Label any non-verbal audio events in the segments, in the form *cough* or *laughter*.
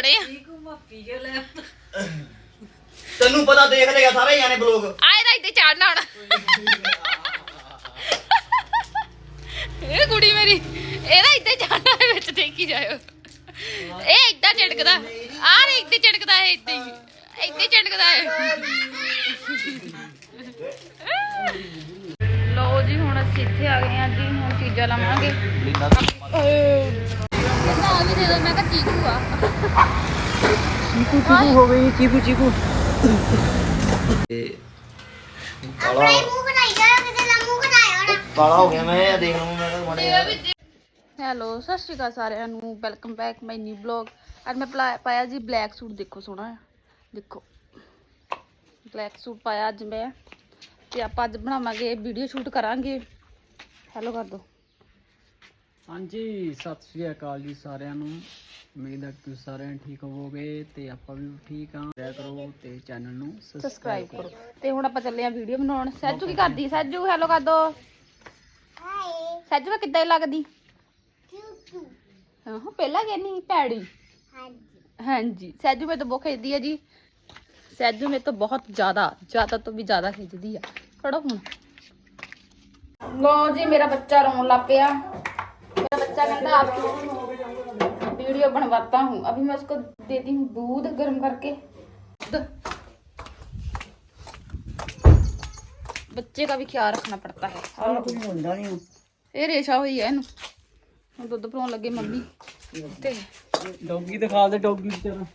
ਬੜੇ ਆ। ਤੈਨੂੰ ਪਤਾ ਦੇਖ ਲੇਗਾ ਸਾਰੇ ਜਾਣੇ ਬਲੌਗ। ਆਏ ਦਾ ਇੱਥੇ ਚੜਨਾ ਹੁਣ। ਇਹ ਕੁੜੀ ਮੇਰੀ ਇਹਦਾ ਇੱਥੇ ਚੜਨਾ ਹੈ ਵਿੱਚ ਦੇਖੀ ਜਾਇਓ। ਇਹ ਇੱਦਾਂ ਝਟਕਦਾ ਆ ਰੇ ਇੱਥੇ ਝਟਕਦਾ ਹੈ ਇੱਥੇ ਹੀ। ਇੱਥੇ ਝਟਕਦਾ ਹੈ ਲੋ ਜੀ ਹੁਣ ਅਸੀਂ ਇੱਥੇ ਆ ਗਏ ਆ ਜੀ ਹੁਣ ਚੀਜ਼ਾਂ ਲਾਵਾਂਗੇ। ਕਹਿੰਦਾ ਆ ਵੀ ਦੇ ਦੋ ਮੈਂ ਕਿਹਾ ਚੀਕੂ ਆ। ਚੀਕੂ ਚੀਕੂ ਹੋ ਗਈ ਚੀਕੂ ਚੀਕੂ। ਕਾਲਾ ਮੂੰਹ ਬਣਾਈ ਜਾ ਕਿਤੇ ਲਾ ਮੂੰਹ ਬਣਾਇਆ ਕਾਲਾ ਹੋ ਗਿਆ ਮੈਂ ਇਹ ਦੇਖ ਲਵਾਂ ਮੈਂ ਕਿਹਾ ਮਾੜੇ ਹੈਲੋ ਸਤਿ ਸ਼੍ਰੀ ਅਕਾਲ ਸਾਰਿਆਂ ਨੂੰ welcome back my new blog ਅੱਜ ਮੈਂ ਪਾਇਆ ਜੀ ਬਲੈਕ ਸੂਟ ਦੇਖੋ ਸੋਹਣਾ ਦੇਖੋ। ਬਲੈਕ ਸੂਟ ਪਾਇਆ ਅੱਜ ਮੈਂ ਤੇ ਆਪਾਂ ਅੱਜ ਬਣਾਵਾਂਗੇ ਵੀਡੀਓ ਸ਼ੂਟ ਕਰਾਂਗੇ। ਹੈਲੋ ਕਰ ਦੋ। ਹਾਂਜੀ ਸਤਿ ਸ੍ਰੀ ਅਕਾਲ ਜੀ ਸਾਰਿਆਂ ਨੂੰ। ਉਮੀਦ ਹੈ ਕਿ ਤੁਸੀਂ ਸਾਰੇ ਠੀਕ ਹੋਵੋਗੇ ਤੇ ਆਪਾਂ ਵੀ ਠੀਕ ਹਾਂ। ਸ਼ੇਅਰ ਕਰੋ ਤੇ ਚੈਨਲ ਨੂੰ ਸਬਸਕ੍ਰਾਈਬ ਕਰੋ। ਤੇ ਹੁਣ ਆਪਾਂ ਚੱਲੇ ਆਂ ਵੀਡੀਓ ਬਣਾਉਣ। ਸੈਜੂ ਕੀ ਕਰਦੀ? ਸੈਜੂ ਹੈਲੋ ਕਰ ਦੋ ਹਾਏ ਸੈਜੂ ਕਿੱਦਾਂ ਲੱਗਦੀ? ਕਿਊ ਹਾਂ ਹਾਂ ਪਹਿਲਾਂ ਕਹਿੰਨੀ ਭੈੜੀ। ਹਾਂਜੀ। ਹਾਂਜੀ। ਸੈਜੂ ਮੇਰੇ ਤੋਂ ਬਹੁਤ ਖਿੱਚਦੀ ਹੈ ਜੀ। ਸੈਜੂ ਮੇਰੇ ਤੋਂ ਬਹੁਤ ਜ਼ਿਆਦਾ ਜ਼ਿਆਦਾ ਤੋਂ ਵੀ ਜ਼ਿਆਦਾ ਖਿੱਚਦੀ ਆ। ਫੜੋ ਹੁਣ। ਲੋ ਜੀ ਮੇਰਾ ਬੱਚਾ ਰੋਣ ਲੱਗ ਪਿਆ। बच्चा कहता आप वीडियो बनवाता हूँ अभी मैं उसको देती हूँ दूध गर्म करके दूध। बच्चे का भी ख्याल रखना पड़ता है ਇਹ ਰੇਸ਼ਾ ਹੋਈ ਹੈ ਇਹਨੂੰ ਹੁਣ ਦੁੱਧ ਪਿਲਾਉਣ ਲੱਗੇ ਮੰਮੀ ਤੇ ਡੌਗੀ ਦਿਖਾ ਦੇ ਡੌਗੀ ਤੇਰਾ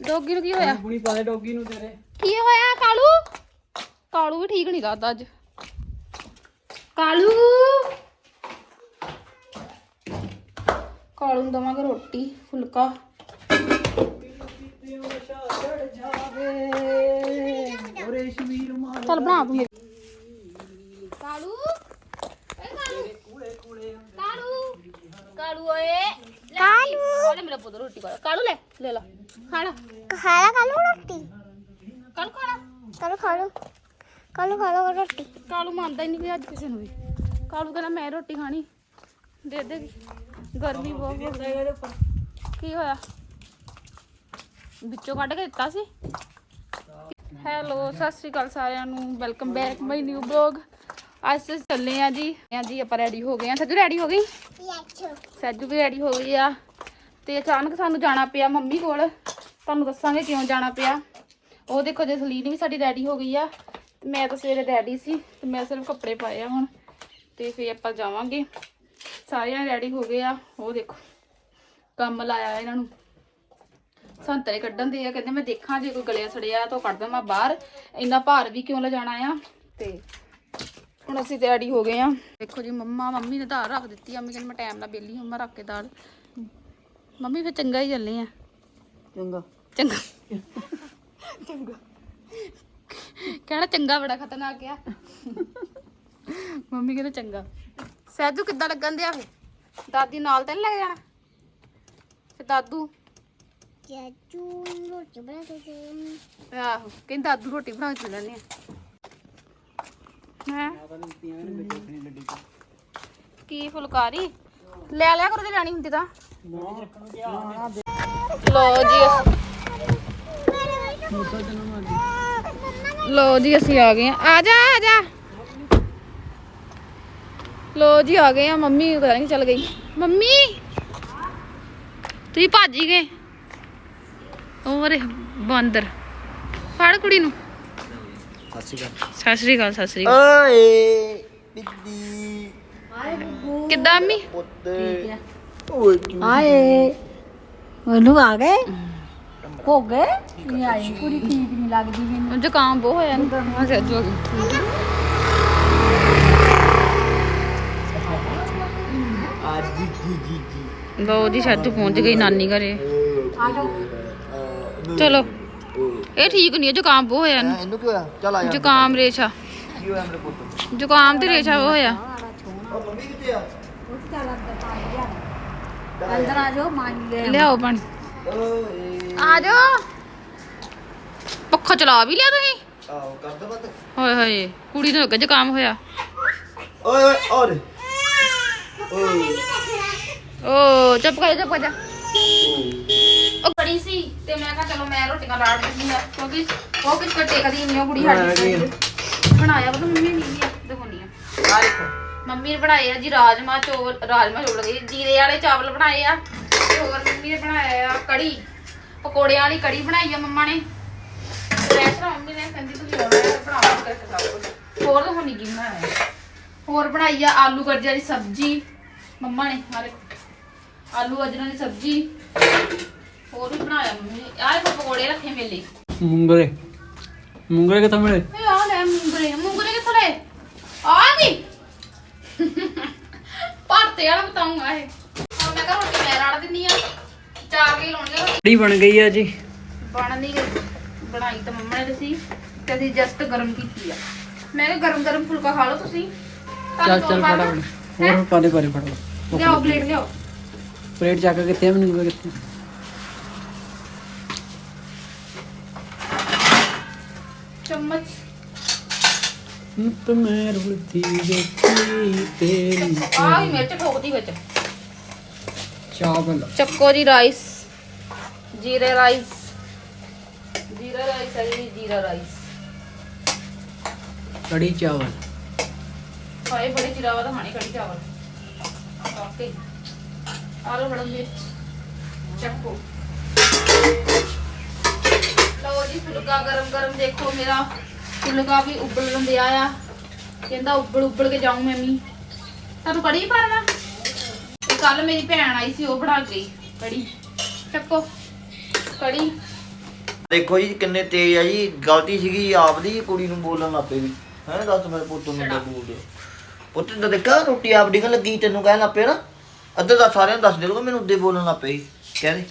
ਡੋਗੀ ਨੂੰ ਕੀ ਹੋਇਆ ਪੁਣੀ ਪਾ ਦੇ ਡੌਗੀ ਨੂੰ ਤੇਰੇ ਕੀ ਹੋਇਆ ਕਾਲੂ ਕਾਲੂ ਵੀ ਠੀਕ ਨਹੀਂ ਲੱਗਦਾ ਅੱਜ ਕਾਲੂ ਕਾਲੂ ਨੂੰ ਦਵਾਂਗੇ ਰੋਟੀ ਫੁਲਕਾ। ਚੱਲ ਬਣਾ ਤੂੰ। ਮੇਰੀ ਕਾਲੂ? ਏ ਕਾਲੂ। ਕਾਲੂ। ਕਾਲੂ ਓਏ ਕਾਲੂ। ਓਲੇ ਮੇਰਾ ਪੁੱਤ ਰੋਟੀ ਖਾ ਕਾਲੂ ਲੈ ਲੈ ਲਾ। ਖਾਣਾ ਖਾਲਾ ਕਾਲੂ ਰੋਟੀ। ਕਾਲੂ ਖਾਣਾ ਕਾਲੂ ਖਾਲੂ ਕਾਲੂ ਖਾਲੂ ਰੋਟੀ। ਕਾਲੂ ਮੰਨਦਾ ਹੀ ਨਹੀਂ ਵੀ ਅੱਜ ਕਿਸੇ ਨੂੰ ਵੀ। ਕਾਲੂ ਕਹਿੰਦਾ ਮੈਂ ਰੋਟੀ ਖਾਣੀ। ਦੇ ਦੇ। ਗਰਮੀ ਬਹੁਤ ਹੋ ਗਈ। ਕੀ ਹੋਇਆ? ਵਿੱਚੋਂ ਕੱਢ ਕੇ ਦਿੱਤਾ ਸੀ। ਹੈਲੋ, ਸਤਿ ਸ਼੍ਰੀ ਅਕਾਲ ਸਾਰਿਆਂ ਨੂੰ। Welcome back my new blog. ਅੱਜ ਅਸੀਂ ਚੱਲੇ ਆ ਜੀ। ਆ ਜੀ, ਆਪਾਂ ਰੈਡੀ ਹੋ ਗਏ ਆ। ਸੱਜੂ ਰੈਡੀ ਹੋ ਗਈ? ਯਾਚੋ ਸੱਜੂ ਵੀ ਰੈਡੀ ਹੋ ਗਈ ਆ। ਤੇ ਅਚਾਨਕ ਸਾਨੂੰ ਜਾਣਾ ਪਿਆ ਮੰਮੀ ਕੋਲ। ਤੁਹਾਨੂੰ ਦੱਸਾਂਗੇ ਕਿਉਂ ਜਾਣਾ ਪਿਆ। ਉਹ ਦੇਖੋ ਜਸਲੀਨ ਵੀ ਸਾਡੀ ਰੈਡੀ ਹੋ ਗਈ ਆ। ਮੈਂ ਤਾਂ ਸਵੇਰੇ ਰੈਡੀ ਸੀ। ਤੇ ਮੈਂ ਸਿਰਫ ਕੱਪੜੇ ਪਾਏ ਆ ਹੁਣ। ਤੇ ਫੇਰ ਆਪਾਂ ਜਾਵਾਂਗੇ। ਸਾਰਿਆਂ ਰੈਡੀ ਹੋ ਗਏ ਆ। ਉਹ ਦੇਖੋ ਕੰਮ ਲਾਇਆ ਇਹਨਾਂ ਨੂੰ। ਸੰਤਰੇ ਕੱਢਣ ਦੇ ਆ ਕਹਿੰਦੇ ਮੈਂ ਦੇਖਾਂ ਜੇ ਕੋਈ ਗਲਿਆ ਸੜਿਆ ਤਾਂ ਕੱਢ ਦਵਾਂ ਬਾਹਰ। ਇੰਨਾ ਭਾਰ ਵੀ ਕਿਉਂ ਲਿਜਾਣਾ ਆ? ਤੇ ਹੁਣ ਅਸੀਂ ਤਿਆਰੀ ਹੋ ਗਏ ਆ। ਦੇਖੋ ਜੀ ਮੰਮਾ ਮੰਮੀ ਨੇ ਦਾਲ ਰੱਖ ਦਿੱਤੀ ਆ। ਮੰਮੀ ਕਹਿੰਦੀ ਮੈਂ ਟਾਈਮ ਨਾਲ ਬੇਲੀ ਹੁਣ ਮੈਂ ਰੱਖ ਕੇ ਦਾਲ। ਮੰਮੀ ਫਿਰ ਚੰਗਾ ਹੀ ਚੱਲੇ ਆ। ਚੰਗਾ। ਚੰਗਾ। ਚੰਗਾ। ਕਹਿਣਾ ਚੰਗਾ ਬੜਾ ਖਤਰਨਾਕ ਆ। ਮੰਮੀ ਕਹਿੰਦੇ ਚੰਗਾ। ਸੈਜੂ ਕਿੱਦਾਂ ਲੱਗਣ ਦਿਆ ਫੇ ਦਾਦੀ ਨਾਲ ਤਾਂ ਨੀ ਲੈ ਕੇ ਜਾਣਾ? ਤੇ ਦਾਦੂ? ਯਾਚੂ ਰੋਟੀ ਬਣਾ ਕੇ ਆਹੋ ਕਹਿੰਦੀ ਦਾਦੂ ਰੋਟੀ ਬਣਾ ਕੇ ਲੈਣੇ ਆ। ਹੈ? ਕੀ ਫੁਲਕਾਰੀ? ਲੈ ਲਿਆ ਕਰੋ ਜੇ ਲੈਣੀ ਹੁੰਦੀ ਤਾਂ। ਲੋ ਜੀ ਅਸੀਂ ਲੋ ਜੀ ਅਸੀਂ ਆ ਗਏ ਆ। ਆ ਜਾ ਆ ਜਾ। ਲੋ ਜੀ ਆ ਗਏ ਆ ਮੰਮੀ ਪਤਾ ਨਹੀਂ ਚੱਲ ਗਈ। ਮੰਮੀ ਤੁਸੀਂ ਭੱਜ ਹੀ ਗਏ। ਓਰੇ ਬਾਂਦਰ। ਫੜ ਕੁੜੀ ਨੂੰ। ਸਤਿ ਸ਼੍ਰੀ ਅਕਾਲ ਸਤਿ ਸ੍ਰੀ ਅਕਾਲ। ਓਏ ਬਿੱਦੀ ਕਿੱਦਾਂ ਅੰਮੀ ਪੁੱਤ। ਓਏ ਆਏ। ਉਹਨੂੰ ਆ ਗਏ? ਹੋ ਗਏ? ਨਹੀਂ ਆਈ ਕੁੜੀ ਠੀਕ ਨਹੀਂ ਲੱਗਦੀ ਮੈਨੂੰ। ਜ਼ੁਕਾਮ ਬਹੁਤ ਹੋਇਆ ਨਾ ਹਾਂ ਸੱਜ ਹੋ ਗਈ ਜੀ ਲੋ ਜੀ ਸੱਜੂ ਪਹੁੰਚ ਗਈ ਨਾਨੀ ਘਰੇ। ਚਲੋ ਇਹ ਠੀਕ ਨਹੀਂ ਹੈ ਜ਼ੁਕਾਮ ਬਹੁਤ ਹੋਇਆ ਇਹਨੂੰ। ਇਹਨੂੰ ਕੀ ਹੋਇਆ? ਚੱਲ ਆ ਜਾ। ਜ਼ੁਕਾਮ ਰੇਸ਼ਾ। ਕੀ ਹੋਇਆ ਮੇਰੇ ਪੁੱਤ? ਜ਼ੁਕਾਮ ਤੇ ਰੇਸ਼ਾ ਹੋਇਆ। ਉਹ ਮੰਮੀ ਕਿੱਥੇ ਆ? ਅੰਦਰ ਆ ਜਾਓ ਮਾਈ ਲੈ ਲਿਆਓ ਪਾਣੀ। ਓਏ। ਆ ਜਾਓ। ਪੱਖਾ ਚਲਾ ਵੀ ਲਿਆ ਤੁਸੀਂ? ਆਓ ਕਰ ਦੇ ਬੱਤ ਹੋਏ ਹੋਏ ਕੁੜੀ ਨੂੰ ਲੱਗਾ ਜ਼ੁਕਾਮ ਹੋਇਆ। ਓਏ ਓਏ ਔਰ। ਓਏ। ਓ ਚੁੱਪ ਕਰ ਜਾ ਚੁੱਪ ਕਰ ਜਾ। ਚਲੋ ਮੈਂ ਰੋਟੀਆਂ ਲਾੜ ਦਿੰਦੀ ਆ ਕਿਉਂਕਿ ਉਹ ਕਿਸ ਕੋ ਟੇਕਦੀ ਨਹੀਂ ਉਹ ਕੁੜੀ ਸਾਡੀ ਬਣਾਇਆ ਪਤਾ ਮੰਮੀ ਨਹੀਂ ਆ ਦਿਖਾਉਣੀ ਆ। ਆ ਦੇਖੋ। ਮੰਮੀ ਨੇ ਬਣਾਏ ਆ ਜੀ ਰਾਜਮਾ ਚੋਲ ਰਾਜਮਾ ਚੋਲ ਗਏ ਜੀਰੇ ਵਾਲੇ ਚਾਵਲ ਬਣਾਏ ਆ ਤੇ ਹੋਰ ਮੰਮੀ ਨੇ ਬਣਾਇਆ ਆ ਕੜੀ ਪਕੌੜਿਆਂ ਵਾਲੀ ਕੜੀ ਬਣਾਈ ਆ ਮੰਮਾ ਨੇ। ਰੈਸਟੋਰੈਂਟ ਮੰਮੀ ਨੇ ਕਹਿੰਦੀ ਤੁਸੀਂ ਆਉਣਾ ਹੈ ਬਣਾਓ ਕਰਕੇ ਸਭ ਕੁਝ ਹੋਰ ਤਾਂ ਹੁਣ ਕੀ ਬਣਾਇਆ। ਹੋਰ ਬਣਾਈ ਆ ਆਲੂ ਗਰਜਾ ਦੀ ਸਬਜ਼ੀ ਮੰਮਾ ਨੇ ਆ ਦੇਖੋ। ਆਲੂ ਗਜਰਾਂ ਦੀ ਸਬਜ਼ੀ। ਹੋਰ ਵੀ ਬਣਾਇਆ ਮੰਮੀ ਨੇ। ਆਹ ਦੇਖੋ ਪਕੌੜੇ ਰੱਖੇ ਮੇਰੇ ਲਈ ਮੁੰਗਰੇ। ਮੁੰਗਰੇ ਕਿੱਥੋਂ ਮਿਲੇ? ਇਹ ਆ ਲੈ ਮੁੰਗਰੇ। ਮੁੰਗਰੇ ਕਿੱਥੋਂ ਲੈ ਆ ਗਈ ਭਰਤੇ ਵਾਲਾ ਬਤਾਉਂਗਾ ਇਹ। ਹੁਣ ਮੈਂ ਕਿਹਾ ਰੋਟੀ ਮੈਂ ਰਾੜ ਦਿੰਨੀ ਆ। ਚਾਰ ਕੇ ਲਾਉਣੀ ਆ ਕੜੀ ਬਣ ਗਈ ਆ ਜੀ। ਬਣ ਨਹੀਂ ਗਈ। ਬਣਾਈ ਤਾਂ ਮੰਮਾ ਨੇ ਸੀ ਤੇ ਅਸੀਂ ਜਸਟ ਗਰਮ ਕੀਤੀ ਆ। ਮੈਂ ਕਿਹਾ ਗਰਮ ਗਰਮ ਫੁਲਕਾ ਖਾ ਲਓ ਤੁਸੀਂ। ਚੱਲ ਤੁਹਾਨੂੰ ਚੱਲ ਫੜਾ? ਫੜ ਹੋਰ ਪਾਲੇ ਪਾਲੇ ਫੜ ਲਿਆਓ ਪਲੇਟ ਲਿਆਓ। ਪਲੇਟ ਚੱਕ ਕੇ ਕਿੱਥੇ ਆ ਮੈਨੂੰ ਕਿੱਥੇ? ਚਮਚ। ਤੁਮੇ ਰੁਲਤੀ ਦੇਖੀ ਤੇਰੀ ਆ ਵੀ ਮਿਰਚ ਠੋਕਦੀ ਵਿੱਚ। ਚਾਵਲ। ਚੱਕੋ ਜੀ ਰਾਈਸ। ਜੀਰੇ ਰਾਈਸ। ਜੀਰਾ ਰਾਈਸ ਹੈ ਜੀ ਜੀਰਾ ਰਾਈਸ। ਕੜੀ ਚਾਵਲ। ਹਾਏ ਬੜੇ ਚਿਰਾਵਾ ਦਾ ਖਾਣੇ ਕੜੀ ਚਾਵਲ। ਓਕੇ ਆਲੂ ਬੜਾ ਮਿਰਚ ਚੱਕੋ। ਲਓ ਜੀ ਫੁਲਕਾ ਗਰਮ ਗਰਮ ਦੇਖੋ ਮੇਰਾ। ਫੁਲਕਾ ਵੀ ਉਬਲਣ ਦਿਆ ਆ ਕਹਿੰਦਾ ਉਬਲ ਉਬਲ ਕੇ ਜਾਊਂ ਮੈਂ ਵੀ। ਤੁਹਾਨੂੰ ਕੜੀ ਪਾਣਾ ਤੇ ਕੱਲ ਮੇਰੀ ਭੈਣ ਆਈ ਸੀ ਉਹ ਬਣਾ ਕੇ ਗਈ ਕੜੀ। ਚੱਕੋ। ਕੜੀ। ਦੇਖੋ ਜੀ ਕਿੰਨੇ ਤੇਜ਼ ਆ ਜੀ। ਗਲਤੀ ਸੀਗੀ ਆਪਦੀ ਕੁੜੀ ਨੂੰ ਬੋਲਣ ਲੱਪੇ ਵੀ। ਹੈ ਦੱਸ ਮੇਰੇ ਪੁੱਤ ਨੂੰ ਤਾਂ ਬੋਲਦੇ ਪੁੱਤ ਤਾਂ ਦੇਖਾ ਰੋਟੀ ਆਪ ਡਿਗਣ ਲੱਗੀ ਤੈਨੂੰ ਕਹਿਣ ਲੱਪੇ ਨਾ। ਅੱਧੇ ਦਾ ਸਾਰਿਆਂ ਨੂੰ ਦੱਸ ਦੇ ਦੂੰਗਾ ਮੈਨੂੰ ਉੱਦੇ ਬੋਲਣ ਲੱਪੇ ਸੀ। ਕਹਿੰਦੇ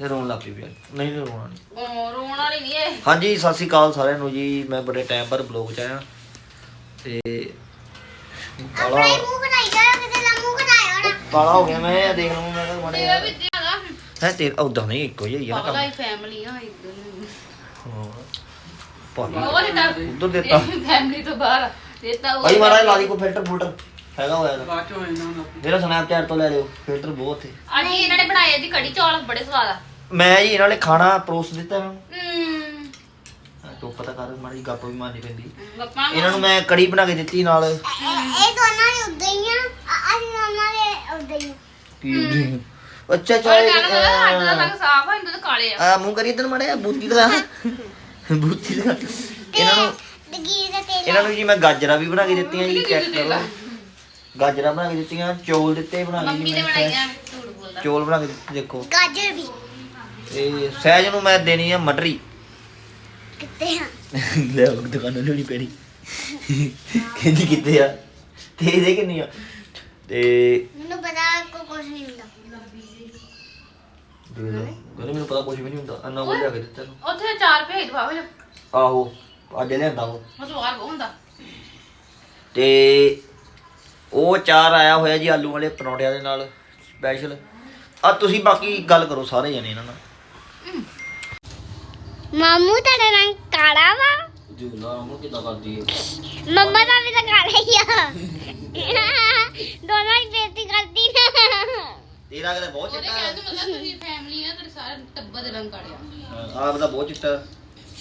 ਇਹ ਰੋਣ ਲੱਪੀ ਪਿਆ ਨਹੀਂ ਨਹੀਂ ਰੋਣਾ ਨਹੀਂ ਉਹ ਰੋਣ ਵਾਲੀ ਨਹੀਂ ਇਹ। ਹਾਂਜੀ ਸਤਿ ਸ਼੍ਰੀ ਅਕਾਲ ਸਾਰਿਆਂ ਨੂੰ ਜੀ। ਮੈਂ ਬੜੇ ਟਾਈਮ ਬਾਅਦ ਬਲੌਗ ਚ ਆਇਆ। ਤੇ ਕਾਲਾ ਮੂੰਹ ਬਣਾਈ ਜਾ ਕਿਤੇ ਨਾ ਮੂੰਹ ਬਣਾਇਆ ਹੋਣਾ। ਕਾਲਾ ਹੋ ਗਿਆ ਮੈਂ ਇਹ ਦੇਖ ਲਵਾਂ ਮੈਂ ਕਿਹਾ ਤੇਰਾ ਮੜੇ ਵੀ ਜ਼ਿਆਦਾ ਹੈ ਤੇ ਉਦਾਂ ਨਹੀਂ ਇੱਕੋ ਹੀ ਆ ਨਾ ਪਾਗਲਾ ਕੰਮ ਹੀ ਫੈਮਿਲੀ ਆ ਇੱਧਰ ਹਾਂ ਭਾਈ ਉਹ ਦਿੱਤਾ। ਉਧਰ ਦਿੱਤਾ। ਫੈਮਿਲੀ ਤੋਂ ਬਾਹਰ ਦਿੱਤਾ ਉਹ ਭਾਈ ਮਾਰਾ ਲਾ ਦੀ ਕੋ ਫਿਲਟਰ ਫੁਲਟਰ। ਹੈਗਾ ਹੋਇਆ ਇਹਦਾ। ਬਾਅਦ ਚੋਂ ਇਹਨਾਂ ਨੂੰ ਮੇਰਾ ਸਨੈਪਚੈਟ ਤੋਂ ਲੈ ਲਿਓ ਫਿਲਟਰ ਬਹੁਤ ਹੈ ਅੱਜ ਹੀ ਇਹਨਾਂ ਨੇ ਬਣਾਏ ਜੀ ਕੜੀ ਚੌਲ ਬੜੇ ਸਵਾਦ ਆ। ਮੈਂ ਜੀ ਇਹਨਾਂ ਨੇ ਖਾਣਾ ਪਰੋਸ ਦਿੱਤਾ ਇਹਨਾਂ ਨੂੰ। ਹਮ ਤੋ ਪਤਾ ਕਰ ਮਾੜੀ ਗੱਪ ਵੀ ਮਾਰਨੀ ਪੈਂਦੀ। ਗੱਪਾਂ ਇਹਨਾਂ ਨੂੰ ਮੈਂ ਕੜੀ ਬਣਾ ਕੇ ਦਿੱਤੀ ਨਾਲ। ਇਹ ਦੋਨਾਂ ਨੇ ਉਦਾਂ ਹੀ ਆ ਆ ਦੋਨਾਂ ਦੇ ਉਦਾਂ ਹੀ ਆ। ਕੀ ਅੱਛਾ ਚਾਹੇ ਕਹਿੰਦਾ ਹੱਥ ਦਾ ਰੰਗ ਸਾਫ਼ ਆ ਇਹਨਾਂ ਦੇ ਕਾਲੇ ਆ। ਆ ਮੂੰਹ ਕਰੀ ਇਧਰ ਮੜਿਆ ਬੂਤੀ ਲਗਾ ਬੂਤੀ ਲਗਾ ਇਹਨਾਂ ਨੂੰ ਦਗੀ ਦਾ ਤੇਲ ਇਹਨਾਂ ਨੂੰ ਜੀ ਮੈਂ ਗਾਜਰਾਂ ਵੀ ਬਣਾ ਕੇ ਦਿੱਤੀਆਂ ਜੀ ਚੈੱਕ ਕਰੋ ਗਾਜਰਾਂ ਬਣਾ ਕੇ ਦਿੱਤੀਆਂ ਚੌਲ ਦਿੱਤੇ ਬਣਾ ਕੇ ਮੰਮੀ ਜੀ ਨੇ ਮੈਂ ਬਣਾਈਆਂ ਝੂਠ ਬੋਲਦਾ। ਚੌਲ ਬਣਾ ਕੇ ਦਿੱਤੇ ਦੇਖੋ। ਗਾਜਰ ਵੀ। ਤੇ ਸਹਿਜ ਨੂੰ ਮੈਂ ਦੇਣੀ ਆ ਮਟਰੀ। ਕਿੱਥੇ ਆ? *laughs* ਲੈ ਉਹ ਦੁਕਾਨੋਂ ਲੈਣੀ ਪੈਣੀ। ਕਹਿੰਦੀ ਕਿੱਥੇ ਆ? ਤੇ ਇਹਦੇ ਕਿੰਨੀ ਆ? ਤੇ ਮੈਨੂੰ ਪਤਾ ਕੋ ਕੁਝ ਨਹੀਂ ਹੁੰਦਾ। ਗਰੇ ਮੈਨੂੰ ਪਤਾ ਕੁਝ ਵੀ ਨਹੀਂ ਹੁੰਦਾ। ਅੰਨਾ ਬੋਲ ਲਿਆ ਕੇ ਦਿੱਤਾ ਨੂੰ ਉੱਥੇ ਚਾਰ ਭੇਜ ਦਵਾ ਹੋ ਜਾ ਆਹੋ ਅੱਜ ਲਿਆਂਦਾ ਉਹ। ਉਹ ਬਹੁਤ ਹੁੰਦਾ। ਤੇ ਉਹ ਚਾਰ ਆਇਆ ਹੋਇਆ ਜੀ ਆਲੂ ਵਾਲੇ ਪਰੌਂਠਿਆਂ ਦੇ ਨਾਲ ਸਪੈਸ਼ਲ ਆ ਤੁਸੀਂ ਬਾਕੀ ਗੱਲ ਕਰੋ ਸਾਰੇ ਜਣੇ ਇਹਨਾਂ ਨਾਲ। ਮਾਮੂ ਤੁਹਾਡਾ ਰੰਗ ਕਾਲਾ ਵਾ? ਜੂਲਾ ਉਹ ਕਿਦਾਂ ਕਰਦੀ ਹੈ ਮੰਮਾ ਦਾ ਵੀ ਤਾਂ ਕਾਲਾ ਹੀ ਆ। ਦੋਨਾਂ ਦੀ ਬੇਇੱਜ਼ਤੀ ਕਰਦੀ ਨਾ ਤੇਰਾ ਕਿਤੇ ਬਹੁਤ ਚਿੱਟਾ। ਕਹਿਣ ਦਾ ਮਤਲਬ ਤੁਸੀਂ ਫੈਮਿਲੀ ਆ ਤੁਹਾਡੇ ਸਾਰੇ ਟੱਬਰ ਦੇ ਰੰਗ ਕਾਲੇ ਆਪ ਦਾ ਬਹੁਤ ਚਿੱਟਾ।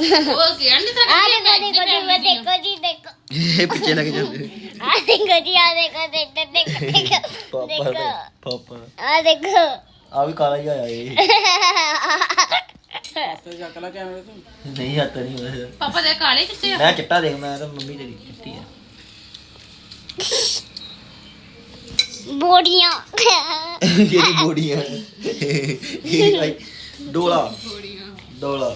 ਉਹ ਕਹਿਣ ਦੀ ਆ ਦੇਖੋ ਦੇਖੋ ਜੀ ਦੇਖੋ ਜੀ ਦੇਖੋ। ਇਹ ਪਿੱਛੇ ਲੱਗ ਜਾਂਦੇ *laughs* ਆ ਦੇਖੋ ਜੀ ਆ ਦੇਖੋ ਦੇਖੋ ਦੇਖੋ ਦੇਖੋ ਪਾਪਾ ਦੇਖੋ। ਪਾਪਾ। ਆ ਦੇਖੋ। ਆ ਵੀ ਕਾਲਾ ਹੀ ਆਇਆ ਇਹ। *laughs* ਨਹੀਂ ਹੱਥ ਨਹੀਂ ਹੋਇਆ। ਪਾਪਾ ਦੇ ਕਾਲੇ ਚਿੱਟੇ ਆ। ਮੈਂ ਚਿੱਟਾ ਦੇਖ ਮੈਂ ਤਾਂ ਮੰਮੀ ਤੇਰੀ ਚਿੱਟੀ ਆ। ਬੋੜੀਆਂ। ਜਿਹੜੀ ਬੋੜੀ ਆ ਇਹ ਭਾਈ ਡੋਲਾ। ਡੋਲਾ।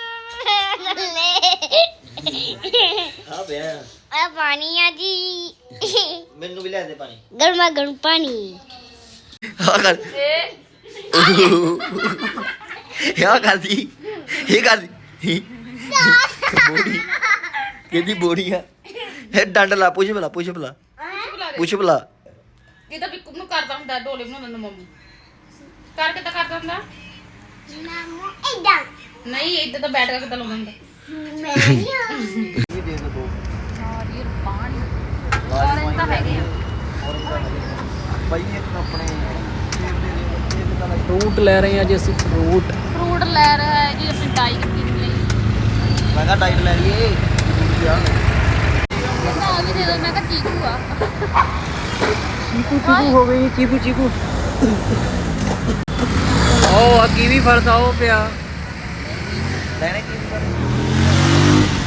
ਆ ਪਿਆ। ਆ ਪਾਣੀ ਆ ਜੀ। ਮੈਨੂੰ ਵੀ ਇਹ ਕਰਦੀ ਬੋੜੀ। ਪੁੱਛ ਬਲਾ ਨੂੰ ਕਰਦਾ ਹੁੰਦਾ ਢੋਲੇ ਬਣਾਉਂਦਾ ਹੁੰਦਾ ਕਰ ਕਿੱਦਾਂ ਕਰਦਾ ਹੁੰਦਾ? ਨਾ ਇਦਾਂ ਨਹੀਂ ਇਦਾਂ ਤਾਂ ਬੈਠ ਕੇ ਕਿੱਦਾਂ ਲਾਉਂਦਾ ਹੁੰਦਾ? ਮੈਂ ਨਹੀਂ ਇਹ ਦੇ ਦੋ ਨਾਰੀਅਲ ਪਾਣੀ ਔਰੰਜ ਤਾਂ ਹੈਗੇ ਆ ਭਾਈ ਇੱਕ ਆਪਣੇ ਫਰੂਟ ਲੈ ਰਹੇ ਹਾਂ ਜੀ ਅਸੀਂ ਫਰੂਟ। ਫਰੂਟ ਲੈ ਰਿਹਾ ਹੈ ਜੀ ਆਪਣੀ ਡਾਈ ਕੀਤੀ ਲਈ। ਮੈਂ ਕਿਹਾ ਡਾਈਟ ਲੈ ਲਈਏ। ਯਾਰ ਕਹਿੰਦਾ ਆ ਵੀ ਦੇ ਦੋ ਮੈਂ ਕਿਹਾ ਚੀਕੂ ਆ। ਚੀਕੂ ਚੀਕੂ ਹੋ ਗਈ ਚੀਕੂ ਚੀਕੂ। ਉਹ ਆ ਕੀਵੀ ਫਲ ਉਹ ਪਿਆ। ਲੈਣੇ ਕੀ ਕਰ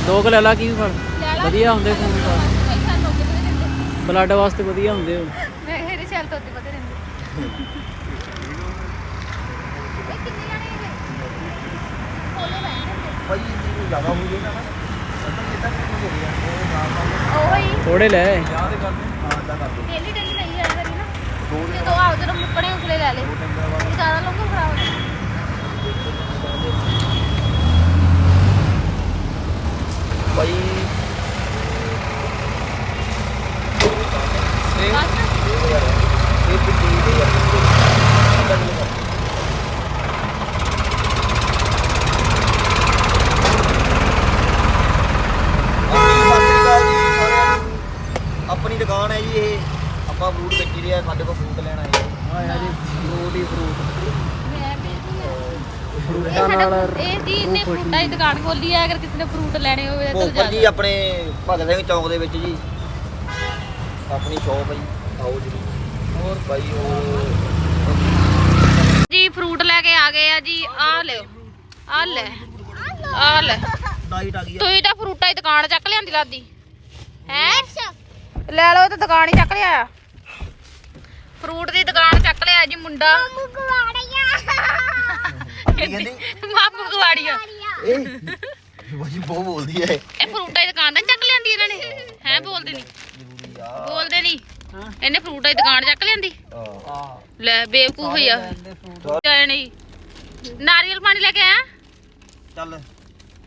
ਦੋ ਕੁ ਲੈ ਲਾ ਕੀਵੀ ਫਲ ਲੈ ਲਾ। ਵਧੀਆ ਹੁੰਦੇ ਦਿੰਦੇ ਬਲੱਡ ਵਾਸਤੇ ਵਧੀਆ ਹੁੰਦੇ ਉਹ। ਮੈਂ ਇਹਦੇ ਸੈਲ ਤੋਂ ਉੱਤੇ ਵਧੇ ਰਹਿੰਦੇ ਇਹ ਕਿੰਨੇ ਜਾਣੇ ਹੈਗੇ? ਖੋਲੇ ਬੈਠ ਭਾਈ ਇਹ ਜ਼ਿਆਦਾ ਹੋ ਜਾਏਗਾ ਨਾ। ਅਸਲ ਕਿਦਾਂ ਕਿਉਂ ਹੋ ਗਿਆ ਉਹ ਨਾਲ ਨਾਲ ਉਹੀ ਥੋੜੇ ਲੈ। ਯਾਦ ਕਰਦੇ। ਹਾਂ ਦਾ ਕਰ ਦੋ ਡੇਲੀ ਡੇਲੀ ਲਈ ਜਾਇਆ ਕਰੀ ਨਾ। ਦੋ ਦਿਨ ਜਦੋਂ ਆਉ ਜਦੋਂ ਮੁੱਕਣੇ ਉਸਲੇ ਲੈ ਲੈ। ਜ਼ਿਆਦਾ ਲੋਕਾਂ ਖਰਾਬ ਹੋ ਜਾਣਾ। ਭਾਈ ਬਸ ਇਹ ਪਿੱਟੀ ਦੇ ਯਾਰ ਆਪਣੀ ਦੁਕਾਨ ਹੈ ਜੀ ਇਹ। ਆਪਾਂ ਫਰੂਟ ਵੇਚੀ ਰਿਹਾ ਸਾਡੇ ਕੋਲ ਫਰੂਟ ਲੈਣਾ ਆਏ ਆ। ਜੀ ਫਰੂਟ ਹੀ ਫਰੂਟ ਇਹ ਫਰੂਟਾਂ ਸਾਡਾ ਨਾਲ ਇਹ ਜੀ ਇਹਨੇ ਫਰੂਟਾਂ ਦੀ ਦੁਕਾਨ ਖੋਲੀ ਹੈ ਅਗਰ ਕਿਸੇ ਨੇ ਫਰੂਟ ਲੈਣੇ ਹੋਵੇ ਤਾਂ ਭੋਗਪੁਰ ਜੀ ਜਾ ਆਪਣੇ ਭਗਤ ਸਿੰਘ ਚੌਂਕ ਦੇ ਵਿੱਚ ਜੀ। ਆਪਣੀ ਸ਼ੌਪ ਹੈ ਜੀ ਆਓ ਜੀ। ਹੋਰ ਭਾਈ ਹੋਰ? ਜੀ ਫਰੂਟ ਲੈ ਕੇ ਆ ਗਏ ਆ ਜੀ ਆ ਲਿਓ। ਆ ਲੈ ਆ ਲੈ। ਡਾਈਟ ਆ ਗਈ ਆ। ਤੁਸੀਂ ਤਾਂ ਫਰੂਟਾਂ ਦੀ ਦੁਕਾਨ ਚੱਕ ਲਿਆਂਦੀ ਲਾਦੀ। ਹੈ? ਲੈ ਲਓ ਇਹ ਤਾਂ ਦੁਕਾਨ ਹੀ ਚੱਕ ਲਿਆ ਫਰੂਟ ਦੀ ਦੁਕਾਨ ਚੱਕ ਲਿਆ ਜੀ ਮੁੰਡਾ। ਕੀ ਕਹਿੰਦੀ? ਮਾਪੂ ਗਵਾੜੀਆ ਇਹ ਭਾਈ ਬਹੁਤ ਬੋਲਦੀ ਹੈ ਇਹ। ਫਰੂਟਾਂ ਦੀ ਦੁਕਾਨ ਤਾਂ ਨੀ ਚੱਕ ਲਿਆਂਦੀ ਇਹਨਾਂ ਨੇ। ਹੈ ਬੋਲਦੇ ਨਹੀਂ ਜ਼ਰੂਰੀ ਆ ਬੋਲਦੇ ਨਹੀਂ ਇਹਨੇ ਫਰੂਟਾਂ ਦੀ ਦੁਕਾਨ ਚੱਕ ਲਿਆਂਦੀ। ਆ ਲੈ ਬੇਵਕੂਫ ਹੋਈ ਆ। ਜਾਏ ਨਹੀਂ। ਨਾਰੀਅਲ ਪਾਣੀ ਲੈ ਕੇ ਆਇਆ? ਚੱਲ।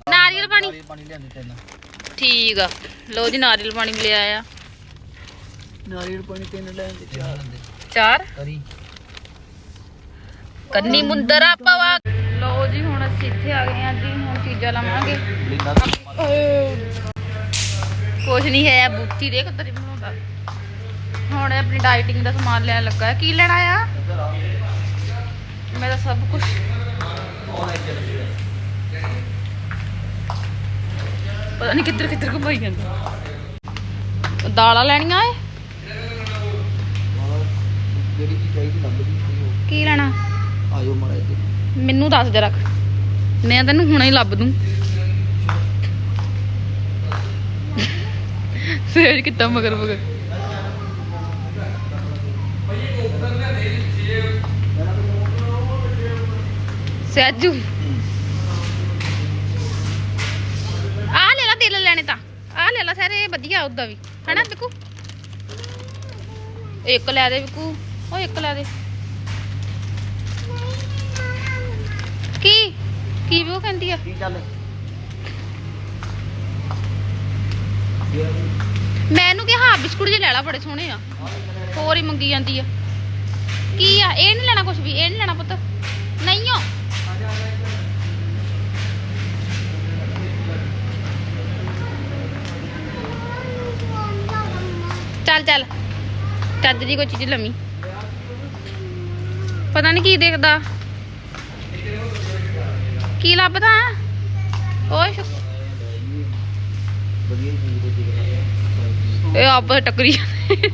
ਨਾਰੀਅਲ ਪਾਣੀ? ਨਾਰੀਅਲ ਪਾਣੀ ਲਿਆਂਦੀ ਤੈਨੂੰ। ਠੀਕ ਆ। ਲਓ ਜੀ ਨਾਰੀਅਲ ਪਾਣੀ ਵੀ ਲਿਆ ਆ। ਨਾਰੀਅਲ ਪਾਣੀ ਤਿੰਨ ਲੈਣ ਦੇ ਚਾਰ। ਚਾਰ? ਕਰੀ। ਕੰਨੀ ਮੁੰਦਰਾ ਪਵਾ ਲਓ ਜੀ ਹੁਣ ਅਸੀਂ ਇੱਥੇ ਆ ਗਏ ਆ ਜੀ ਹੁਣ ਚੀਜ਼ਾਂ ਲਵਾਂਗੇ। ਕੁਛ ਨਹੀਂ ਹੈ ਬੂਟੀ ਦੇ ਕਿੱਦਾਂ ਦੀ ਬਣਾਉਂਦਾ। ਹੁਣ ਆਪਣੀ ਡਾਈਟਿੰਗ ਦਾ ਸਮਾਨ ਲੈਣ ਲੱਗਾ ਹੈ। ਕੀ ਲੈਣਾ ਆ? ਮੈਂ ਤਾਂ ਸਭ ਕੁਝ ਪਤਾ ਨਹੀਂ ਕਿੱਧਰ ਕਿੱਧਰ ਘੁੰਮਾਈ ਜਾਂਦਾ। ਦਾਲਾਂ ਲੈਣੀਆਂ ਏ ਜਿਹੜੀ ਚੀਜ਼ ਚਾਹੀਦੀ ਲੱਭ ਗਈ ਕੀ ਲੈਣਾ? ਆਇਓ ਮਾੜਾ ਜਿਹਾ ਮੈਨੂੰ ਦੱਸ ਜਰਾ ਮੈਂ ਤੈਨੂੰ ਹੁਣੇ ਹੀ ਲੱਭ ਦੂੰ। ਸੇਜ ਕਿੱਦਾਂ ਮਗਰ ਮਗਰ। ਸਹਿਜੂ। ਆ ਲੈ ਲਾ ਦਿਲ ਲੈਣੇ ਤਾਂ। ਆ ਲੈ ਲਾ ਸਾਰੇ, ਵਧੀਆ ਉਹਦਾ ਵੀ। ਹਨਾ, ਬਿਕੂ? ਇੱਕ ਲੈ ਦੇ ਬਿਕੂ। ਉਹ ਇੱਕ ਲੈ ਦੇ ਕੀ ਕਹਿੰਦੀ ਆ? ਕੀ ਚੱਲ ਮੈਨੂੰ ਕਿ ਹਾਂ ਬਿਸਕੁਟ ਜੇ ਲੈ ਲਾ ਬੜੇ ਸੋਹਣੇ ਆ। ਹੋਰ ਹੀ ਮੰਗੀ ਜਾਂਦੀ ਆ। ਕੀ ਆ? ਇਹ ਨਹੀਂ ਲੈਣਾ ਕੁਝ ਵੀ ਇਹ ਨਹੀਂ ਲੈਣਾ ਪੁੱਤ। ਨਹੀਂ ਓ। ਚੱਲ ਚੱਲ। ਚੱਜ ਦੀ ਕੋਈ ਚੀਜ਼ ਲਵੀਂ। ਪਤਾ ਨਹੀਂ ਕੀ ਦੇਖਦਾ। ਕੀ ਲੱਭਦਾ ਓਏ ਸ਼ੁ- ਵਧੀਆ ਚੀਜ਼ ਦੇ ਦੇ ਇਹ ਆਪ ਟੱਕਰੀ ਜਾਂਦੇ।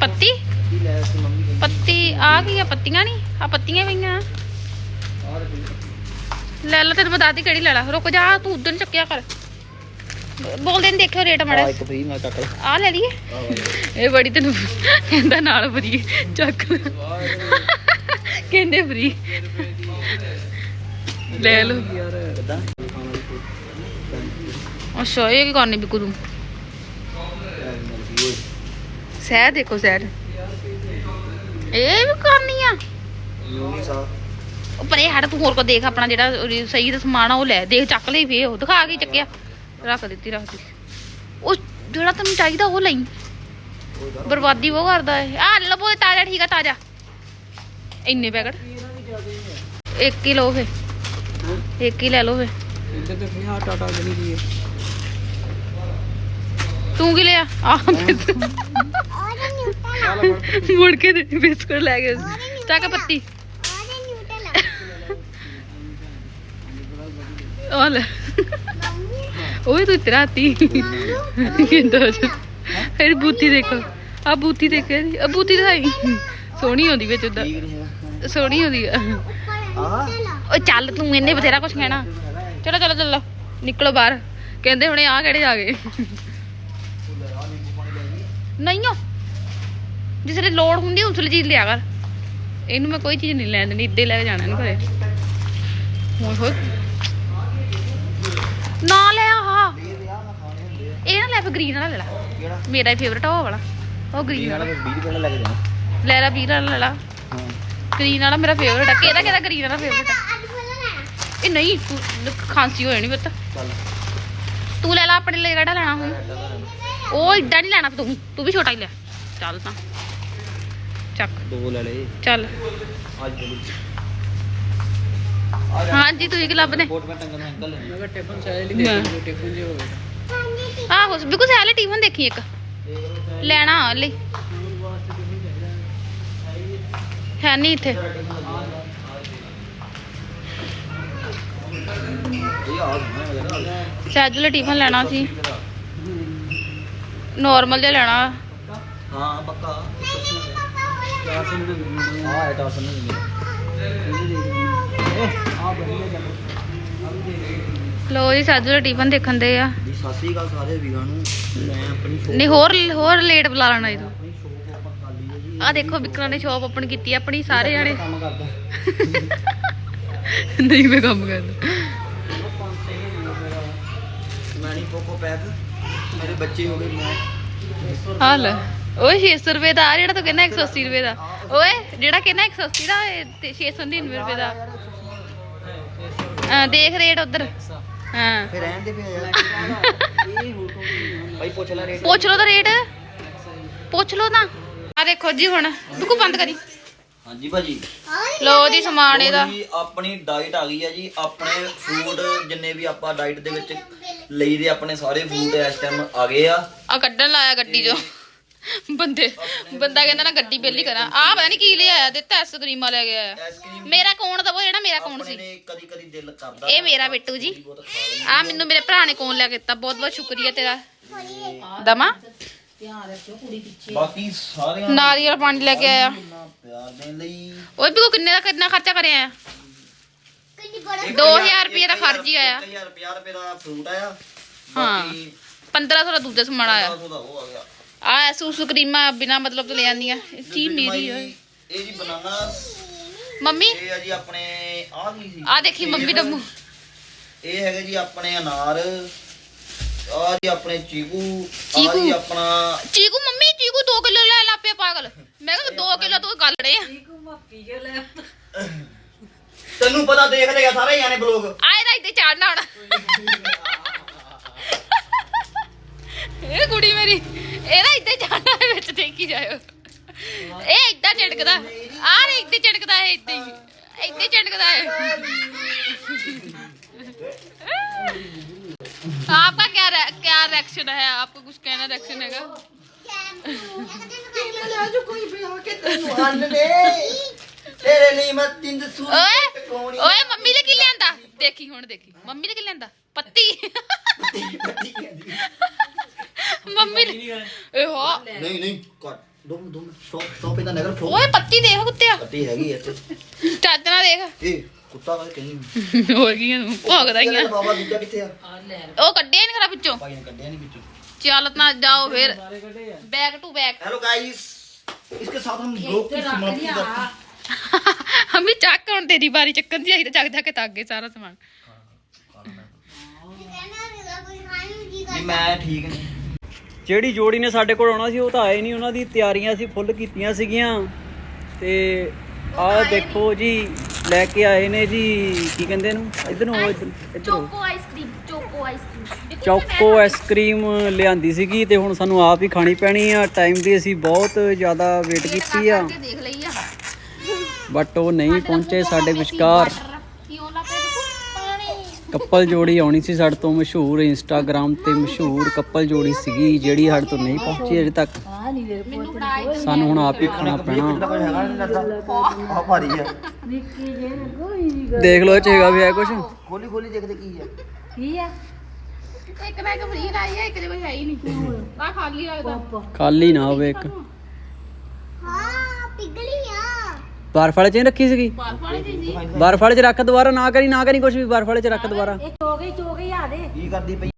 ਪੱਤੀ ਕੀ ਲੈ ਸੀ ਮੰਮੀ ਕਹਿੰਦੀ ਪੱਤੀ ਆ ਕੀ ਆ ਪੱਤੀਆਂ ਨਹੀਂ ਆ ਪੱਤੀਆਂ ਪਈਆਂ ਲੈ ਲੈ ਤੈਨੂੰ ਬਤਾ ਦੀ ਕਿਹੜੀ ਲੈ ਲਾ ਰੁਕ ਜਾ ਤੂੰ ਉਧਰ ਚੱਕਿਆ ਕਰ ਬੋਲਦੇ ਨੀ ਦੇਖਿਓ ਰੇਟ ਆ ਮੜਾ ਇੱਕ ਫ੍ਰੀ ਨਾਲ ਚੱਕ ਲੈ। ਆ ਲੈ ਲਈਏ। ਇਹ ਬੜੀ ਤੈਨੂੰ ਕਹਿੰਦਾ ਨਾਲ ਫਰੀ ਚੱਕ। ਕਹਿੰਦੇ ਫਰੀ। ਲੈ ਲਓ। ਅੱਛਾ ਇਹ ਕੀ ਕਰਨੀ ਬਿਕੂ ਤੂੰ? ਸਹਿ ਦੇਖੋ ਸਹਿ ਇਹ ਵੀ ਕਰਨੀ ਆ। ਯੂਨੀ ਸਾ ਛੱਡ ਤੂੰ ਹੋਰ ਕੋ ਦੇਖ ਆਪਣਾ ਜਿਹੜਾ ਸਹੀ ਦਾ ਸਮਾਨ ਆ ਉਹ ਲੈ। ਦੇਖ ਚੱਕ ਲਈ ਫੇ ਉਹ ਦਿਖਾ ਕੇ ਚੱਕਿਆ। ਰੱਖ ਦਿੱਤੀ ਰੱਖ ਦਿੱਤੀ ਉਹ ਜਿਹੜਾ ਤੈਨੂੰ ਚਾਹੀਦਾ ਉਹ ਲਈ ਬਰਬਾਦੀ ਉਹ ਕਰਦਾ ਹੈ ਆ ਲੱਭੋ ਤਾਜ਼ਾ ਠੀਕ ਆ ਤਾਜ਼ਾ ਇੰਨੇ ਪੈਕਟ ਇੱਕ ਹੀ ਲਓ ਫੇ ਇੱਕ ਹੀ ਲੈ ਲਓ ਫੇ ਇੱਧਰ ਤੇ ਫਿਰ ਆ ਟਾਟਾ ਗਣੀ ਦੀ ਹੈ ਤੂੰ ਕੀ ਲਿਆ ਆ ਮੁੜ ਕੇ ਦੇ ਬਿਸਕੁਟ ਲੈ ਕੇ ਚੱਕ ਪੱਤੀ ਉਹ ਲੈ ਓਏ ਤੂੰ ਤੇਰਾ ਤੀ। ਕਿੰਦਾ ਇਹ ਬੂਤੀ ਦੇਖੋ। ਆ ਬੂਤੀ ਦੇਖੇ ਆ ਬੂਤੀ ਦਿਖਾਈ। ਸੋਹਣੀ ਹੁੰਦੀ ਵਿੱਚ ਉਦਾਂ ਸੋਹਣੀ ਹੁੰਦੀ ਆ। ਓ ਚੱਲ ਤੂੰ ਇਹਨੇ ਬਥੇਰਾ ਕੁਝ ਕਹਿਣਾ। ਚਲੋ ਚਲੋ ਚਲੋ। ਨਿਕਲੋ ਬਾਹਰ। ਕਹਿੰਦੇ ਹੁਣੇ ਆ ਕਿਹੜੇ ਆ ਗਏ। ਨਹੀਂ ਓ ਜਿਸ ਲੋੜ ਹੁੰਦੀ, ਉਸ ਚੀਜ਼ ਲਿਆ ਕਰ। ਇਹਨੂੰ ਮੈਂ ਕੋਈ ਚੀਜ਼ ਨਹੀਂ ਲੈਣ ਦੇਣੀ। ਇੱਦੇ ਲੈ ਕੇ ਜਾਣਾ ਇਹਨੂੰ ਘਰੇ। ਹੋਏ ਹੋਏ ਨਾ ਲੈ ਆਹ ਇਹ ਨਾ ਲੈ ਫੇ ਗ੍ਰੀਨ ਵਾਲਾ ਲੈ ਲਾ। ਕਿਹੜਾ ਮੇਰਾ ਹੀ ਫੇਵਰਟ ਆ ਉਹ ਵਾਲਾ। ਉਹ ਗ੍ਰੀਨ ਵਾਲਾ 20 ਰੁਪਏ ਲੈ ਕੇ ਦੇਣਾ ਲੈ ਲਾ ਵੀਰ ਵਾਲਾ ਲੈ ਲਾ। ਹਾਂ। ਗ੍ਰੀਨ ਵਾਲਾ ਮੇਰਾ ਫੇਵਰਟ ਆ। ਕਿਹਦਾ ਕਿਹਦਾ ਗ੍ਰੀਨ ਵਾਲਾ ਫੇਵਰਟ ਆ? ਇਹ ਨਹੀਂ ਤੂੰ ਖਾਂਸੀ ਹੋ ਜਾਣੀ ਪੁੱਤ। ਚੱਲ। ਤੂੰ ਲੈ ਲੈ ਆਪਣੇ ਲਈ ਕਿਹੜਾ ਲੈਣਾ ਹੁਣ? ਉਹ ਏਡਾ ਨਹੀਂ ਲੈਣਾ ਤੂੰ। ਤੂੰ ਵੀ ਛੋਟਾ ਹੀ ਲੈ। ਚੱਲ ਤਾਂ। ਚੱਕ। ਦੋ ਲੈ ਲੈ ਚੱਲ। ਅੱਜ ਬੋਲੀ ਹਾਂਜੀ ਤੁਸੀਂ ਕੀ ਲੱਭਦੇ? ਕੋਟ ਮੈਂ ਟੰਗਣ ਨੂੰ ਅੰਕਲ ਮੈਂ ਕਿਹਾ ਟਿਫਨ ਚਾਹੀਦੀ ਦੇਖੋ ਟਿਫਨ ਜੇ ਹੋਵੇ ਆਹੋ ਬਿਲਕੁਲ ਸੈਲ ਟੀਵਨ ਦੇਖੀ ਇੱਕ। ਲੈਣਾ ਆ ਲਈ ਹੈ ਨਹੀਂ ਇੱਥੇ। ਇਹ ਆ ਗਿਆ ਸੈਜੂਲ ਟੀਫਨ ਲੈਣਾ ਸੀ। ਨਾਰਮਲ ਜਿਹਾ ਲੈਣਾ। ਹਾਂ ਪੱਕਾ। ਚਾਰ ਸੌ ਨੜਿਨਵੇਂ ਦੀ ਆ ਹੈ ਤਾਂ ਸੁਣ ਨਹੀਂ ਦੇ ਦੇ ਲੋ ਜੀ ਸੈਜੂਲ ਟੀਫਨ ਦੇਖਣ ਦੇ ਆ। ਦੀ ਸਤਿ ਸ੍ਰੀ ਅਕਾਲ ਸਾਰੇ ਵੀਰਾਂ ਨੂੰ। ਮੈਂ ਆਪਣੀ ਸ਼ੋਪ ਨਹੀਂ ਹੋਰ ਹੋਰ ਲੇਟ ਬੁਲਾ ਲੈਣਾ ਇਹ ਆਪਣੀ ਸ਼ੋਪ ਓਪਨ ਕਰ ਲਈ ਹੈ ਜੀ। ਆ ਦੇਖੋ ਵਿਕਰਾਂ ਨੇ ਸ਼ਾਪ ਓਪਨ ਕੀਤੀ ਆ ਆਪਣੀ ਸਾਰੇ ਜਾਣੇ। ਕੰਮ ਕਰਦਾ। *laughs* ਨਹੀਂ ਮੈਂ ਕੰਮ ਕਰਦਾ। ਉਹ ਪੰਜ ਛੇ ਮਹੀਨੇ ਦਾ ਮੇਰਾ ਮੈਨੀ ਪੋਕੋ ਪੈਕ ਮੇਰੇ ਬੱਚੇ ਹੋ ਗਏ ਮੈਂ। ਆ ਲੈ। ਓਏ 600 ਰੁਪਏ ਦਾ ਆ ਜਿਹੜਾ ਤੂੰ ਕਹਿੰਦਾ 180 ਰੁਪਏ ਦਾ। ਓਏ ਜਿਹੜਾ ਕਹਿੰਦਾ 180 ਦਾ ਇਹ ਤੇ 699 ਰੁਪਏ ਦਾ। ਹਾਂ ਦੇਖ ਰੇਟ ਉਧਰ। ਹਾਂ। ਫਿਰ ਰਹਿਣ ਦੇ ਪਿਆ ਯਾਰ ਇਹ ਹੋਰ ਕੋਈ ਨਹੀਂ ਭਾਈ ਪੁੱਛ ਲੈ ਰੇਟ। ਪੁੱਛ ਲਓ ਤਾਂ ਰੇਟ। ਪੁੱਛ ਲਓ ਤਾਂ। ਆ ਦੇਖੋ ਜੀ ਹੁਣ ਬਿਲਕੁਲ ਬੰਦ ਕਰੀ। ਹਾਂਜੀ ਭਾਜੀ। ਲਓ ਜੀ ਸਮਾਨ ਇਹਦਾ। ਜੀ ਆਪਣੀ ਡਾਈਟ ਆ ਗਈ ਹੈ ਜੀ। ਆਪਣੇ ਫੂਡ ਜਿੰਨੇ ਵੀ ਆਪਾਂ ਡਾਈਟ ਦੇ ਵਿੱਚ ਲਈਦੇ ਆਪਣੇ ਸਾਰੇ ਫੂਡ ਇਸ ਟਾਈਮ ਆ ਗਏ ਆ। ਆ ਕੱਢਣ ਲਾਇਆ ਗੱਡੀ ਚੋਂ। ਬੰਦੇ ਬੰਦਾ ਕਹਿੰਦਾ ਨਾ ਗੱਡੀ ਬੇਲੀ ਕਰਾਂ। ਆ ਪਤਾ ਨਹੀਂ ਕੀ ਲੈ ਆਇਆ ਦਿੱਤਾ ਆਈਸਕ੍ਰੀਮਾਂ ਲੈ ਕੇ ਆਈਸਕ੍ਰੀਮ ਮੇਰਾ ਕੌਣ ਦਵੋ ਜਿਹੜਾ ਮੇਰਾ ਕੌਣ ਸੀ? ਕਦੀ ਕਦੀ ਦਿਲ ਕਰਦਾ ਇਹ ਮੇਰਾ ਬਿੱਟੂ ਜੀ। ਆ ਮੈਨੂੰ ਮੇਰੇ ਭਰਾ ਨੇ ਕੌਣ ਲਿਆ ਕੇ ਦਿੱਤਾ। ਬਹੁਤ ਬਹੁਤ ਸ਼ੁਕਰੀਆ ਤੇਰਾ। ਦਮਾ? ਬਾਕੀ ਸਾਰਿਆਂ ਨਾਰੀਅਲ ਪਾਣੀ ਲੈ ਕੇ ਆਇਆ। ਪਿਆਰ ਦੇਣ ਲਈ। ਓਏ ਵੀ ਕਿੰਨੇ ਦਾ ਕਿੰਨਾ ਖਰਚਾ ਕਰਿਆ ਆ 2000 ਰੁਪਏ ਦਾ ਖਰਚ ਹੀ ਆਇਆ। 1000 50 ਰੁਪਏ ਦਾ ਫਰੂਟ ਆਇਆ। ਹਾਂ। ਬਾਕੀ 1500 ਦਾ ਦੂਜਾ ਸਮਾਨ ਆਇਆ। 1500 ਦਾ ਉਹ ਆ ਗਿਆ। ਆ ਸੂਸੂ ਕਰੀਮਾਂ ਬਿਨਾ ਮਤਲਬ ਤੋਂ ਲੈ ਆਂਦੀਆਂ ਚੀ ਮੇਰੀ ਆ ਇਹ? ਜੀ ਬਨਾਨਾ ਮੰਮੀ? ਇਹ ਆ ਜੀ ਆਪਣੇ ਆਹ ਕੀ ਸੀ? ਆ ਦੇਖੀ ਮੰਮੀ ਡੰਮੂ। ਇਹ ਹੈਗਾ ਜੀ ਆਪਣੇ ਅਨਾਰ ਆ ਜੀ ਆਪਣੇ ਚੀਕੂ ਆ ਚੀਕੂ। ਜੀ ਆਪਣਾ ਚੀਕੂ ਮੰਮੀ ਚੀਕੂ 2 ਕਿਲੋ ਲੈ ਲਾ ਪਿਆ ਪਾਗਲ। ਮੈਂ ਕਿਹਾ 2 ਕਿਲੋ ਤੂੰ ਗੱਲ ਰੇ ਆ ਤੈਨੂੰ ਪਤਾ ਦੇਖ ਲੇਗਾ ਸਾਰੇ ਜਾਣੇ ਬਲੌਗ। ਆ ਇਹਦਾ ਇੱਥੇ ਚਾੜਨਾ ਹੁਣ। ਇਹ ਕੁੜੀ ਮੇਰੀ। ਇਹਦਾ ਇੱਥੇ ਚਾੜਨਾ ਹੈ ਵਿੱਚ ਦੇਖੀ ਜਾਇਓ ਇਹ ਇੱਦਾਂ ਝਟਕਦਾ ਆ ਰੇ ਇੱਥੇ ਝਟਕਦਾ ਹੈ ਇੱਥੇ ਹੀ ਇੱਥੇ ਝਟਕਦਾ ਹੈ आपका क्या रे, क्या रिएक्शन है आपको कुछ कहना रिएक्शन हैगा ਤੇਰੇ ਲਈ ਮੈਂ ਤਿੰਦ ਸੂ ਓਏ ਓਏ ਮੰਮੀ ਨੇ ਕੀ ਲਿਆਂਦਾ ਦੇਖੀ ਹੁਣ ਦੇਖੀ ਮੰਮੀ ਨੇ ਕੀ ਲਿਆਂਦਾ ਪੱਤੀ ਮੰਮੀ ਨੇ ਏ ਹੋ ਨਹੀਂ ਨਹੀਂ ਕੱਟ ਦੋ ਮਿੰਟ, ਦੋ ਸਟਾਪ ਸਟਾਪ ਇਹਦਾ ਨਗਰ ਫਲੋ ਓਏ ਪੱਤੀ ਦੇਖ ਕੁੱਤਿਆ ਕੱਟੀ ਹੈਗੀ ਇੱਥੇ ਚੱਜ ਨਾਲ ਦੇਖ ਇਹ ਕੁੱਤਾ ਵਾ ਕਹੀਂ ਹੋਰ ਕੀ ਨੂੰ ਭੋਗਦਾ ਹੀ ਆ ਬਾਬਾ ਦੂਜਾ ਕਿੱਥੇ ਆ ਉਹ ਕੱਢਿਆ ਨਹੀਂ ਖਰਾ ਵਿੱਚੋਂ ਭਾਈ ਨੇ ਕੱਢਿਆ ਨਹੀਂ ਵਿੱਚੋਂ ਚੱਲ ਤਾਂ ਜਾਓ ਫਿਰ ਸਾਰੇ ਕੱਢੇ ਆ back to back hello guys इसके साथ हम ब्लॉग की समाप्ति करते हैं ਹਮੀ ਚੱਕ ਹੁਣ ਤੇਰੀ ਵਾਰੀ ਚੱਕਣ ਦੀ ਆਈ ਤਾਂ ਚੱਕ ਜਾ ਕੇ ਤੱਕ ਗਏ ਸਾਰਾ ਸਮਾਨ जी मैं ठीक नहीं ਜਿਹੜੀ ਜੋੜੀ ਨੇ ਸਾਡੇ ਕੋਲ ਆਉਣਾ ਸੀ ਉਹ ਤਾਂ ਆਏ ਨਹੀਂ। ਉਹਨਾਂ ਦੀ ਤਿਆਰੀਆਂ ਅਸੀਂ ਫੁੱਲ ਕੀਤੀਆਂ ਸੀਗੀਆਂ। ਤੇ ਆਹ ਦੇਖੋ ਜੀ ਲੈ ਕੇ ਆਏ ਨੇ ਜੀ ਕੀ ਕਹਿੰਦੇ ਇਹਨੂੰ? ਇੱਧਰ ਨੂੰ ਇੱਧਰ। Choco ice cream choco ice cream choco ice cream ਲਿਆਂਦੀ ਸੀਗੀ ਤੇ ਹੁਣ ਸਾਨੂੰ ਆਪ ਹੀ ਖਾਣੀ ਪੈਣੀ ਆ। ਟਾਈਮ ਦੀ ਅਸੀਂ ਬਹੁਤ ਜ਼ਿਆਦਾ ਵੇਟ ਕੀਤੀ ਆ। ਕੇ ਦੇਖ ਲਈ ਆ। ਬਟ ਉਹ ਨਹੀਂ ਪਹੁੰਚੇ ਸਾਡੇ ਵਿਚਕਾਰ। ਕਿਉਂ ਕਪਲ ਜੋੜੀ ਆਉਣੀ ਸੀ ਸਾਡੇ ਤੋਂ ਮਸ਼ਹੂਰ ਇੰਸਟਾਗ੍ਰam ਤੇ ਮਸ਼ਹੂਰ ਕਪਲ ਜੋੜੀ ਸੀਗੀ ਜਿਹੜੀ ਸਾਡੇ ਤੋਂ ਨਹੀਂ ਪਹੁੰਚੀ ਅਜੇ ਤੱਕ। ਆ ਸਾਨੂੰ ਹੁਣ ਆਪ ਹੀ ਖਾਣਾ ਪੈਣਾ। ਆ ਭਾਰੀ ਆ ਦੇਖ ਲਓ ਇਹ ਚ ਹੈਗਾ ਵੀ ਹੈ ਕੁਝ ਖੋਲੀ ਖੋਲੀ ਦੇਖਦੇ ਕੀ ਆ ਕੀ ਆ? ਇੱਕ ਨਾ ਇੱਕ ਫਰੀ ਲਾਈ ਆ ਇੱਕ ਦੇ ਕੋਈ ਹੈ ਹੀ ਨਹੀਂ। ਆ ਖਾਲੀ ਲੱਗਦਾ ਖਾਲੀ ਨਾ ਹੋਵੇ ਇੱਕ। ਹਾਂ ਪਿਗਲੀਆਂ ਬਰਫ ਵਾਲੇ ਚ ਹੀ ਰੱਖੀ ਸੀਗੀ? ਬਰਫ ਵਾਲੀ ਚੀਜ਼ ਸੀ। ਬਰਫ ਵਾਲੇ ਚ ਰੱਖ ਦੁਬਾਰਾ ਨਾ ਕਰੀ ਨਾ ਕਰੀ ਕੁਝ ਵੀ ਬਰਫ ਵਾਲੇ ਚ ਰੱਖ ਦੁਬਾਰਾ। ਇਹ ਚੋ ਗਈ ਚੋ ਗਈ ਆ ਦੇ। ਕੀ ਕਰਦੀ ਪਈ?